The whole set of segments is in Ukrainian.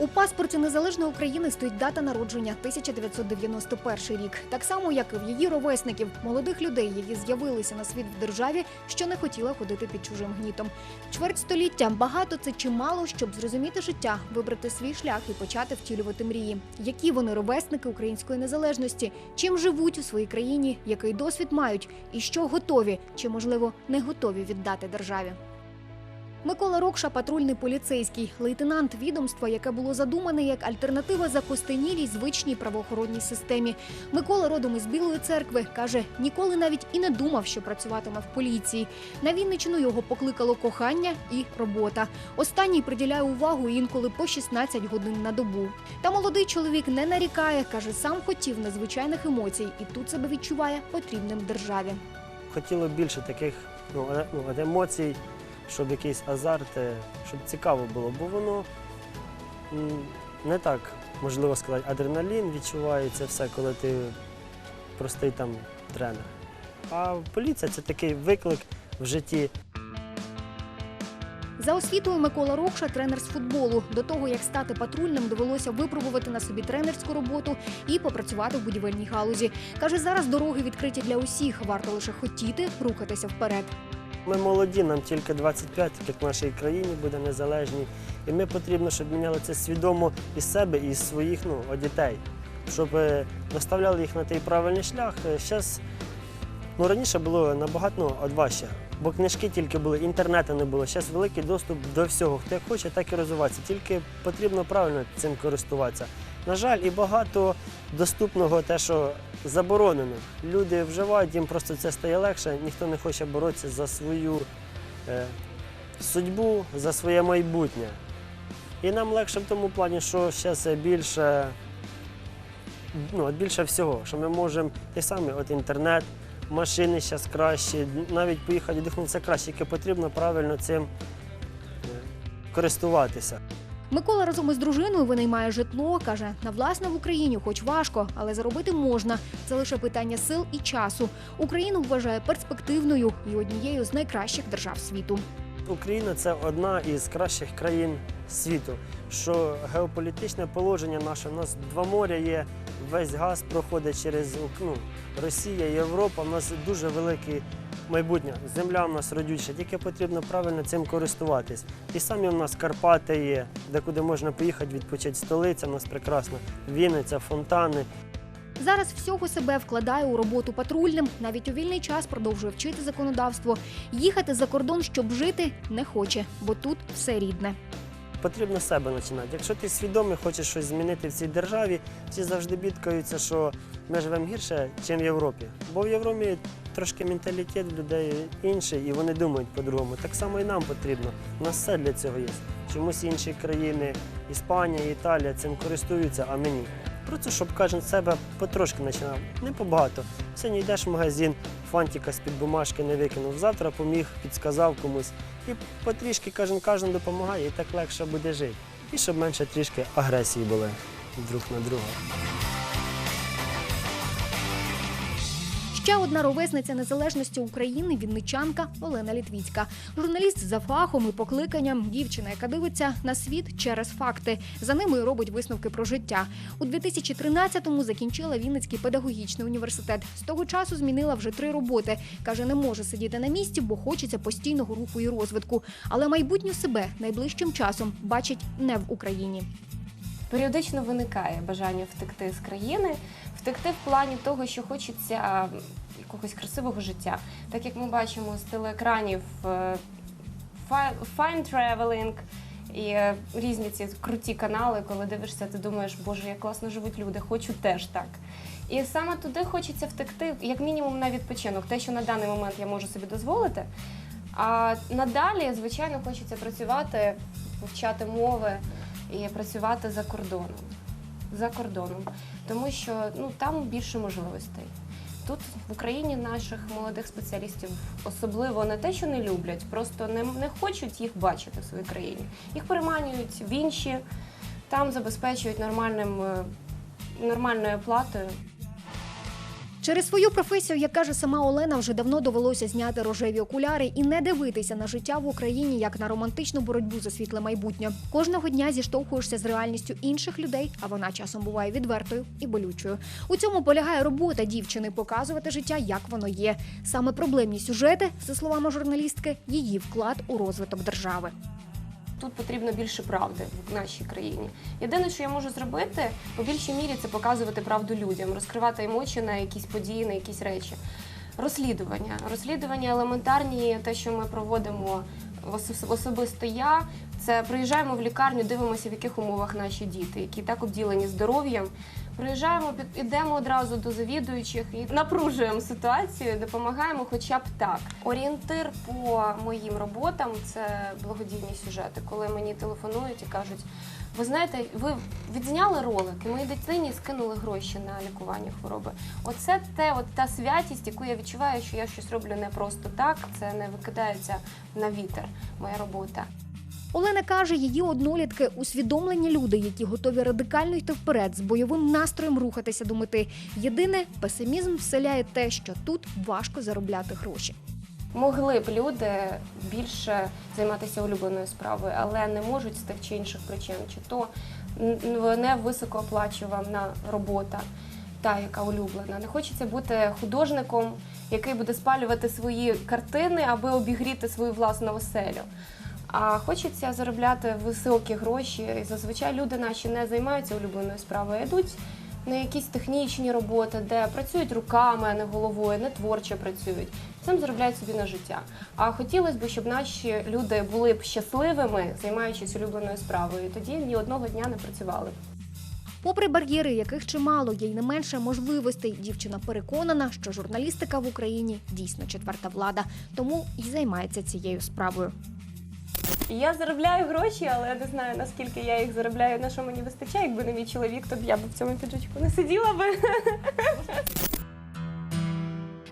У паспорті незалежної України стоїть дата народження 1991 рік, так само як і в її ровесників, молодих людей, які з'явилися на світ в державі, що не хотіла ходити під чужим гнітом. Чверть століття багато це чи мало, щоб зрозуміти життя, вибрати свій шлях і почати втілювати мрії. Які вони ровесники української незалежності, чим живуть у своїй країні, який досвід мають, і що готові чи можливо не готові віддати державі. Микола Рокша патрульний поліцейський, лейтенант відомства, яке було задумане як альтернатива закостенілій звичній правоохоронній системі. Микола родом із Білої церкви каже, ніколи навіть і не думав, що працюватиме в поліції. На Вінничину його покликало кохання і робота. Останній приділяє увагу інколи по 16 годин на добу. Та молодий чоловік не нарікає, каже, сам хотів незвичайних емоцій, і тут себе відчуває потрібним державі. Хотіло більше таких ну, е- ну, емоцій, щоб якийсь азарт, е, щоб цікаво було, бо воно не так, можливо сказати, адреналін відчувається все, коли ти простий там тренер. А поліція це такий виклик в житті. За освітою Микола Рокша тренер з футболу. До того як стати патрульним, довелося випробувати на собі тренерську роботу і попрацювати в будівельній галузі. каже, зараз дороги відкриті для усіх. Варто лише хотіти рухатися вперед. Ми молоді, нам тільки 25, як в нашій країні буде незалежній. І ми потрібно, щоб міняли це свідомо із себе і з своїх ну, дітей, щоб е, наставляли їх на той правильний шлях. Зараз ну, раніше було набагато ну, важче, бо книжки тільки були, інтернету не було. Зараз великий доступ до всього. Хто хоче, так і розвиватися. Тільки потрібно правильно цим користуватися. На жаль, і багато доступного те, що заборонено. Люди вживають, їм просто це стає легше, ніхто не хоче боротися за свою е, судьбу, за своє майбутнє. І нам легше в тому плані, що зараз більше, ну, більше всього, що ми можемо те саме, от інтернет, машини зараз кращі, навіть поїхати віддихнути це краще, тільки потрібно правильно цим е, користуватися. Микола разом із дружиною винаймає житло. каже, на власне в Україні, хоч важко, але заробити можна. Це лише питання сил і часу. Україну вважає перспективною і однією з найкращих держав світу. Україна це одна із кращих країн світу. Що геополітичне положення наше, у нас два моря є, весь газ проходить через ну, Росія, Європа. У нас дуже велике майбутнє. Земля у нас родюча, тільки потрібно правильно цим користуватись. І самі у нас Карпати є, де куди можна поїхати, відпочити столиця, у нас прекрасна, Вінниця, фонтани. Зараз всього себе вкладає у роботу патрульним. Навіть у вільний час продовжує вчити законодавство. Їхати за кордон, щоб жити, не хоче, бо тут все рідне. Потрібно з себе починати. Якщо ти свідомий, хочеш щось змінити в цій державі, всі завжди бідкаються, що ми живемо гірше, ніж в Європі. Бо в Європі трошки менталітет людей інший, і вони думають по-другому. Так само і нам потрібно. У нас все для цього є. Чомусь інші країни, Іспанія, Італія цим користуються, а мені. Просто щоб кожен себе потрошки починав, не побагато. Сьогодні йдеш в магазин, фантика з-під бумажки не викинув. Завтра поміг, підсказав комусь. І потрішки кожен кожен допомагає, і так легше буде жити. І щоб менше трішки агресії були друг на друга. Ще одна ровесниця незалежності України вінничанка Олена Літвіцька. Журналіст за фахом і покликанням, дівчина, яка дивиться на світ через факти. За ними робить висновки про життя. У 2013-му закінчила Вінницький педагогічний університет. З того часу змінила вже три роботи. каже, не може сидіти на місці, бо хочеться постійного руху і розвитку. Але майбутню себе найближчим часом бачить не в Україні. Періодично виникає бажання втекти з країни, втекти в плані того, що хочеться якогось красивого життя. Так як ми бачимо з телеекранів е, fine traveling і е, різні ці круті канали, коли дивишся, ти думаєш, боже, як класно живуть люди, хочу теж так. І саме туди хочеться втекти, як мінімум на відпочинок, те, що на даний момент я можу собі дозволити. А надалі, звичайно, хочеться працювати, вивчати мови і працювати за кордоном. За кордоном. Тому що ну, там більше можливостей. Тут в Україні наших молодих спеціалістів особливо не те, що не люблять, просто не, не хочуть їх бачити в своїй країні. Їх переманюють в інші, там забезпечують нормальним, е, нормальною платою. Через свою професію, як каже сама Олена, вже давно довелося зняти рожеві окуляри і не дивитися на життя в Україні як на романтичну боротьбу за світле майбутнє. Кожного дня зіштовхуєшся з реальністю інших людей, а вона часом буває відвертою і болючою. У цьому полягає робота дівчини показувати життя, як воно є. Саме проблемні сюжети, за словами журналістки, її вклад у розвиток держави. Тут потрібно більше правди в нашій країні. Єдине, що я можу зробити, по більшій мірі це показувати правду людям, розкривати емоції на якісь події, на якісь речі. Розслідування. Розслідування елементарні, те, що ми проводимо ос- особисто я. Це приїжджаємо в лікарню, дивимося, в яких умовах наші діти, які так обділені здоров'ям. Приїжджаємо, під- ідемо одразу до завідуючих і напружуємо ситуацію, допомагаємо хоча б так. Орієнтир по моїм роботам це благодійні сюжети, коли мені телефонують і кажуть: ви знаєте, ви відзняли ролик, і моїй дитині скинули гроші на лікування хвороби. Оце те, от та святість, яку я відчуваю, що я щось роблю не просто так, це не викидається на вітер. Моя робота. Олена каже, її однолітки усвідомлені люди, які готові радикально йти вперед з бойовим настроєм рухатися до мети. Єдине, песимізм вселяє те, що тут важко заробляти гроші. Могли б люди більше займатися улюбленою справою, але не можуть з тих чи інших причин, чи то не високооплачувана робота, та яка улюблена. Не хочеться бути художником, який буде спалювати свої картини, аби обігріти свою власну оселю. А хочеться заробляти високі гроші. І зазвичай люди наші не займаються улюбленою справою, йдуть на якісь технічні роботи, де працюють руками, а не головою, не творчо працюють. Цим заробляють собі на життя. А хотілося б, щоб наші люди були б щасливими, займаючись улюбленою справою. Тоді ні одного дня не працювали. Попри бар'єри, яких чимало, є й не менше можливостей, дівчина переконана, що журналістика в Україні дійсно четверта влада, тому і займається цією справою. Я заробляю гроші, але я не знаю наскільки я їх заробляю, на що мені вистачає. Якби не мій чоловік, то я б в цьому піджачку не сиділа би.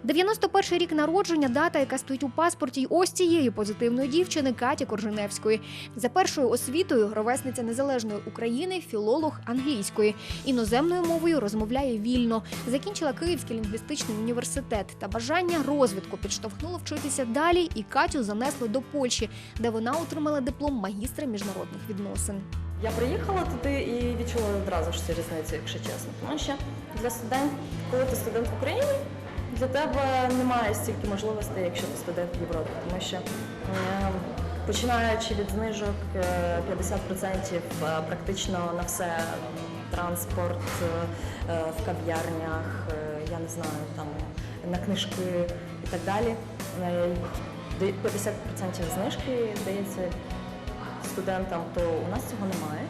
91 рік народження, дата, яка стоїть у паспорті й ось цієї позитивної дівчини Каті Коржиневської. За першою освітою ровесниця незалежної України, філолог англійської. Іноземною мовою розмовляє вільно. Закінчила Київський лінгвістичний університет та бажання розвитку підштовхнуло вчитися далі, і Катю занесли до Польщі, де вона отримала диплом магістра міжнародних відносин. Я приїхала туди і відчула одразу ж цю різницю, якщо чесно. Тому що для студент, коли ти студент в Україні, для тебе немає стільки можливостей, якщо ти студент в Європі. Тому що е, починаючи від знижок е, 50% е, практично на все транспорт е, в кав'ярнях, е, я не знаю, там на книжки і так далі. Е, 50% знижки здається студентам, то у нас цього немає.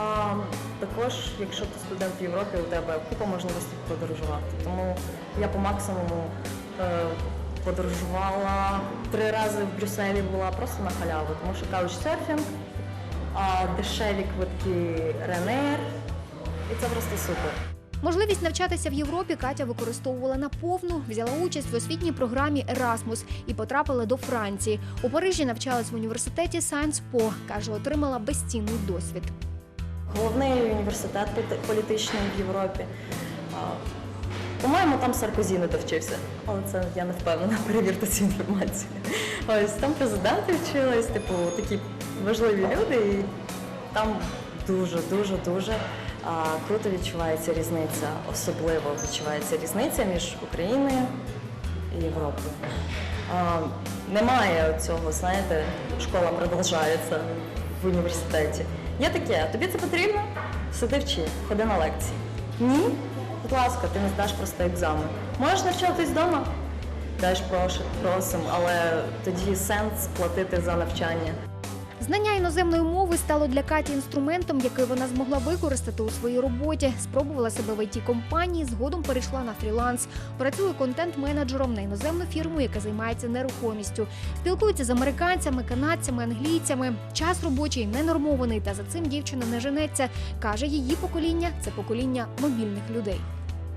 А, також, якщо ти студент в Європі, у тебе купа можливостей подорожувати. Тому я по максимуму е, подорожувала три рази в Брюсселі була просто на халяву, тому що каучсерфінг, а дешеві квитки Ryanair, і це просто супер. Можливість навчатися в Європі Катя використовувала наповну, взяла участь в освітній програмі Erasmus і потрапила до Франції. У Парижі навчалась в університеті Sciences Po. каже, отримала безцінний досвід. Головний університет політичний в Європі. По-моєму, там Саркозі не довчився, але це я не впевнена, перевірте цю інформацію. Ось там президенти вчились, типу, такі важливі люди, і там дуже, дуже, дуже а, круто відчувається різниця. Особливо відчувається різниця між Україною і Європою. А, немає цього, знаєте, школа продовжується в університеті. Є таке, тобі це потрібно? Сиди вчи, ходи на лекції. Ні? Будь ласка, ти не здаш просто екзамен. Можеш навчатись вдома? Теж прошу, просимо, але тоді сенс платити за навчання. Знання іноземної мови стало для Каті інструментом, який вона змогла використати у своїй роботі. Спробувала себе в it компанії згодом перейшла на фріланс. Працює контент-менеджером на іноземну фірму, яка займається нерухомістю. Спілкується з американцями, канадцями, англійцями. Час робочий ненормований, та за цим дівчина не женеться. каже, її покоління це покоління мобільних людей.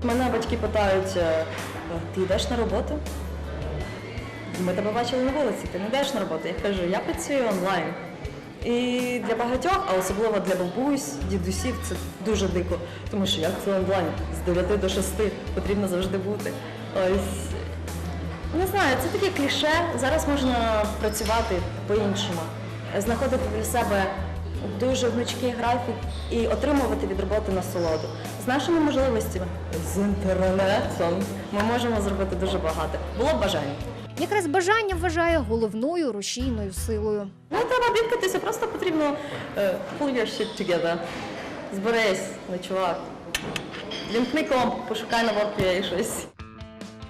Мене батьки питають, е, ти йдеш на роботу? Ми тебе бачили на вулиці, ти не йдеш на роботу. Я кажу, я працюю онлайн. І для багатьох, а особливо для бабусь, дідусів, це дуже дико. Тому що як це онлайн з 9 до 6 потрібно завжди бути. Ось не знаю, це таке кліше. Зараз можна працювати по-іншому, знаходити для себе дуже гнучкий графік і отримувати від роботи насолоду. З нашими можливостями, з інтернетом, ми можемо зробити дуже багато. Було б бажання. Якраз бажання вважає головною рушійною силою. Не треба бідкатися, просто потрібно е, pull your shit together. Зберись, ну чувак. Вімкни комп, пошукай на WordPay щось.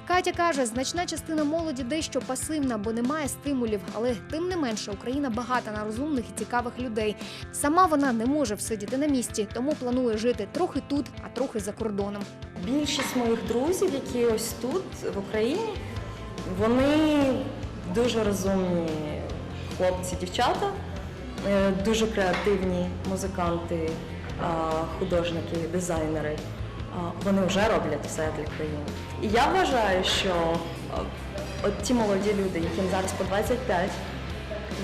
Катя каже, значна частина молоді дещо пасивна, бо немає стимулів. Але тим не менше Україна багата на розумних і цікавих людей. Сама вона не може всидіти на місці, тому планує жити трохи тут, а трохи за кордоном. Більшість моїх друзів, які ось тут, в Україні, вони дуже розумні хлопці, дівчата, е, дуже креативні музиканти, художники, дизайнери. Вони вже роблять все для країни. І я вважаю, що от ті молоді люди, яким зараз по 25,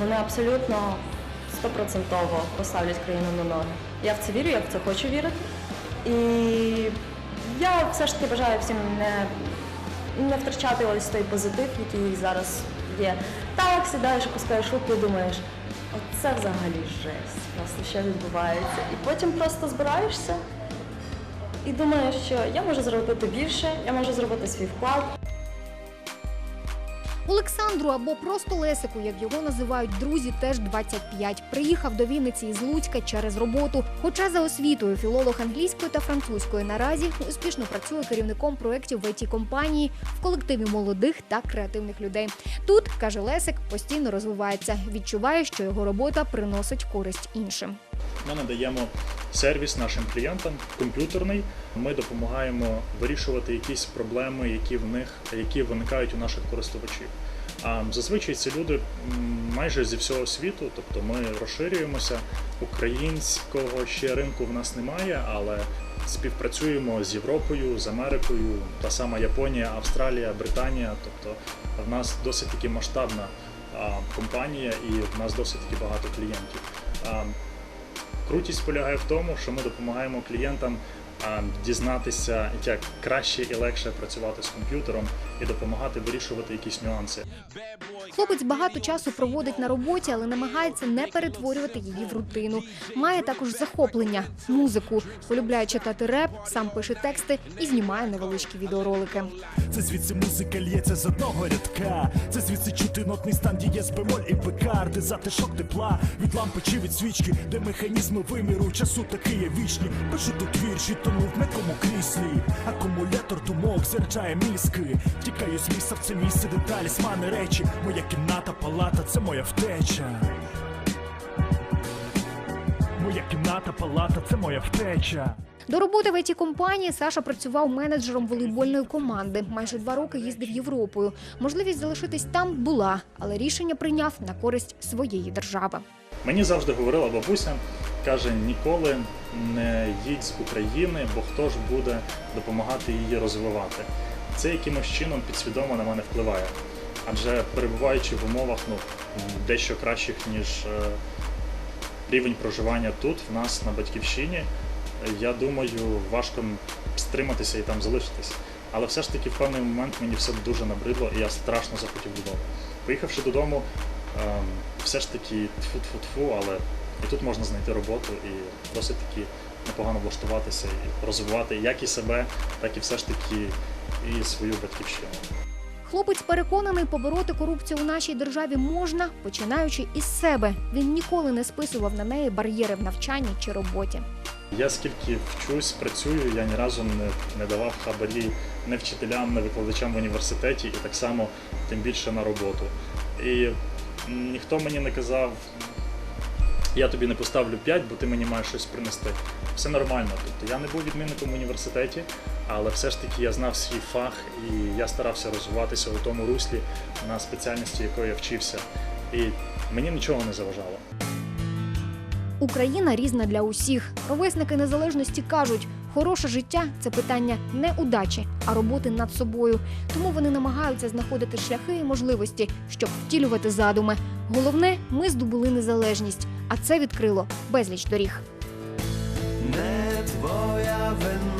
вони абсолютно стопроцентово поставлять країну на ноги. Я в це вірю, я в це хочу вірити. І я все ж таки бажаю всім не, не втрачати ось той позитив, який зараз є. Так, сідаєш, опускаєш руки і думаєш, оце взагалі жесть, просто що відбувається. І потім просто збираєшся і думаєш, що я можу зробити більше, я можу зробити свій вклад. Олександру або просто Лесику, як його називають друзі, теж 25. Приїхав до Вінниці із Луцька через роботу. Хоча за освітою філолог англійської та французької наразі успішно працює керівником проєктів в it компанії в колективі молодих та креативних людей. Тут каже Лесик, постійно розвивається. Відчуває, що його робота приносить користь іншим. Ми надаємо сервіс нашим клієнтам комп'ютерний. Ми допомагаємо вирішувати якісь проблеми, які в них які виникають у наших користувачів. А зазвичай ці люди майже зі всього світу, тобто ми розширюємося. Українського ще ринку в нас немає, але співпрацюємо з Європою, з Америкою, та сама Японія, Австралія, Британія. Тобто в нас досить таки масштабна компанія і в нас досить таки багато клієнтів. Крутість полягає в тому, що ми допомагаємо клієнтам дізнатися, як краще і легше працювати з комп'ютером і допомагати вирішувати якісь нюанси. Хлопець багато часу проводить на роботі, але намагається не перетворювати її в рутину. Має також захоплення музику, полюбляє читати реп, сам пише тексти і знімає невеличкі відеоролики. Це звідси музика лється з одного рядка. Це звідси чути нотний стан дієс бемоль і пекар, де затишок тепла від лампи чи від свічки, де механізми виміру часу такі є вічні. Пишу тут вірші, тому в м'якому кріслі. Акумулятор думок заряджає мізки. Тікаю з місця в це місце, де талісмани речі. Моя кімната, палата, це моя втеча. Моя кімната, палата, це моя втеча. До роботи в it компанії Саша працював менеджером волейбольної команди. Майже два роки їздив Європою. Можливість залишитись там була, але рішення прийняв на користь своєї держави. Мені завжди говорила бабуся, каже: ніколи не їдь з України, бо хто ж буде допомагати її розвивати. Це якимось чином підсвідомо на мене впливає. Адже перебуваючи в умовах ну, дещо кращих, ніж е, рівень проживання тут, в нас на батьківщині, я думаю, важко стриматися і там залишитись. Але все ж таки в певний момент мені все дуже набридло, і я страшно захотів додому. Поїхавши додому, ем, все ж таки тфу-тфу-тфу, але і тут можна знайти роботу і досить таки непогано влаштуватися і розвивати як і себе, так і все ж таки і свою батьківщину. Хлопець переконаний, побороти корупцію у нашій державі можна, починаючи із себе. Він ніколи не списував на неї бар'єри в навчанні чи роботі. Я скільки вчусь, працюю, я ні разу не, не давав хабарі не вчителям, не викладачам в університеті і так само тим більше на роботу. І ніхто мені не казав, я тобі не поставлю 5, бо ти мені маєш щось принести. Все нормально. Тобто я не був відмінником в університеті, але все ж таки я знав свій фах і я старався розвиватися у тому руслі на спеціальності, якої я вчився. І мені нічого не заважало. Україна різна для усіх. Ровесники незалежності кажуть, хороше життя це питання не удачі, а роботи над собою. Тому вони намагаються знаходити шляхи і можливості, щоб втілювати задуми. Головне, ми здобули незалежність. А це відкрило безліч доріг. Не твоя вина,